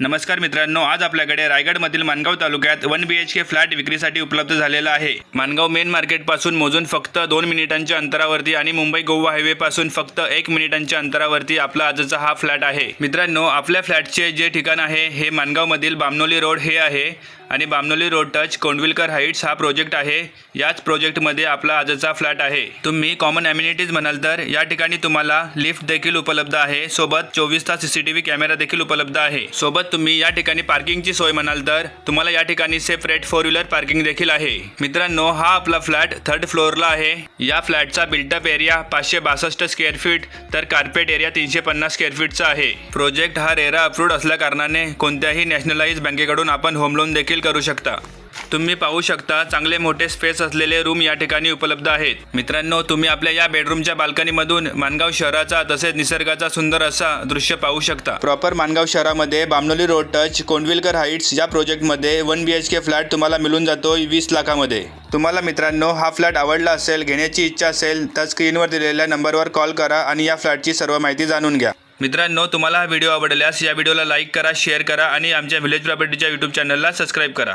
नमस्कार मित्रांनो आज आपल्याकडे रायगडमधील मानगाव तालुक्यात one B H K flat विक्रीसाठी उपलब्ध झालेला आहे. मानगाव मेन मार्केटपासून मोजून फक्त दोन मिनिटांच्या अंतरावरती आणि मुंबई गोवा हायवेपासून फक्त एक मिनिटांच्या अंतरावरती आपला आजचा हा फ्लॅट आहे. मित्रांनो आपल्या फ्लॅटचे जे ठिकाण आहे हे मानगावमधील बामनोली रोड हे आहे आणि Bamnoli road touch Kondvilkar heights हा प्रोजेक्ट आहे. याच प्रोजेक्टमध्ये आपला आजचा फ्लॅट आहे. तुम्ही कॉमन ॲम्युनिटीज म्हणाल तर या ठिकाणी तुम्हाला लिफ्ट देखील उपलब्ध आहे. सोबत चोवीस तास सीसीटीव्ही कॅमेरा देखील उपलब्ध आहे. सोबत तुम्ही या ठिकाणी पार्किंगची सोय म्हणाल तर? तुम्हाला या ठिकाणी सेपरेट फोर व्हीलर पार्किंग देखील आहे. मित्रांनो हा आपला फ्लॅट थर्ड फ्लोअरला आहे. या फ्लॅटचा बिल्टअप एरिया पाचशे बासष्ट स्क्वेअर फीट तर कार्पेट एरिया तीनशे पन्नास स्क्वेअर फीटचा आहे. प्रोजेक्ट हा रेरा अप्रूव्ड असल्या कारणाने कोणत्याही नॅशनलाइज बँकेकडून आपण होम लोन देखील करू शकता. तुम्ही पाहू शकता चांगले मोठे स्पेस असलेले रूम या ठिकाणी उपलब्ध आहेत. मित्रांनो तुम्ही आपल्या या बेडरूमच्या बाल्कनीमधून मानगाव शहराचा तसेच निसर्गाचा सुंदर असा दृश्य पाहू शकता. प्रॉपर मानगाव शहरामध्ये Bamnoli road touch Kondvilkar heights या प्रोजेक्टमध्ये one B H K flat तुम्हाला मिळून जातो वीस लाखामध्ये. तुम्हाला मित्रांनो हा फ्लॅट आवडला असेल घेण्याची इच्छा असेल तर स्क्रीनवर दिलेल्या नंबरवर कॉल करा आणि या फ्लॅटची सर्व माहिती जाणून घ्या. मित्रांनो तुम्हाला हा व्हिडिओ आवडल्यास या व्हिडिओला लाईक करा शेअर करा आणि आमच्या व्हिलेज प्रॉपर्टीच्या यूट्यूब चॅनलला सबस्क्राईब करा.